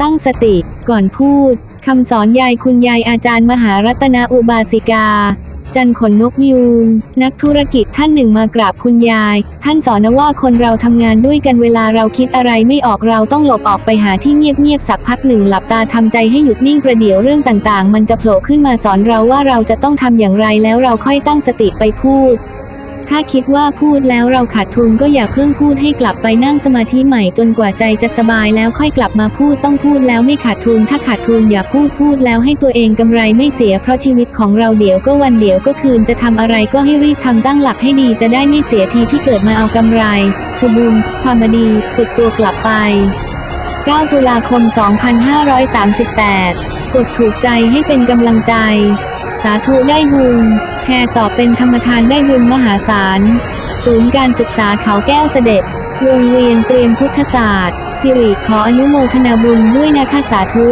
ตั้งสติ ก่อนพูด คำสอนยายคุณยายอาจารย์มหารัตนอุบาสิกา จันขนนกยูงนักธุรกิจท่านหนึ่งมากราบคุณยาย ท่านสอนว่าคนเราทำงานด้วยกันเวลาเราคิดอะไรไม่ออกเราต้องหลบออกไปหาที่เงียบๆสักพักหนึ่งหลับตาทำใจให้หยุดนิ่งประเดี๋ยวเรื่องต่างๆ มันจะโผล่ขึ้นมาสอนเราว่าเราจะต้องทำอย่างไรแล้วเราค่อยตั้งสติไปพูด ถ้าคิดว่าพูดแล้วเราขาดทุนก็อย่าเพิ่งพูดให้กลับไปนั่งสมาธิใหม่จนกว่าใจจะสบายแล้วค่อยกลับมาพูดต้องพูดแล้วไม่ขาดทุน ถ้าขาดทุนอย่าพูดพูดแล้วให้ตัวเองกำไรไม่เสียเพราะชีวิตของเราเดี๋ยวก็วันเดี๋ยวก็คืนจะทำอะไรก็ให้รีบทำตั้งหลักให้ดีจะได้ไม่เสียทีที่เกิดมาเอากำไรคือบุญความดีติดตัวกลับไป 9 ตุลาคม 2538 กดถูกใจให้เป็นกำลังใจ สาธุได้บุญ แชร์ต่อเป็นธรรมทานได้บุญมหาศาล ศูนย์การศึกษาเขาแก้วเสด็จ โรงเรียนเตรียมพุทธศาสตร์ สิริขออนุโมทนาบุญด้วยนะคะสาธุ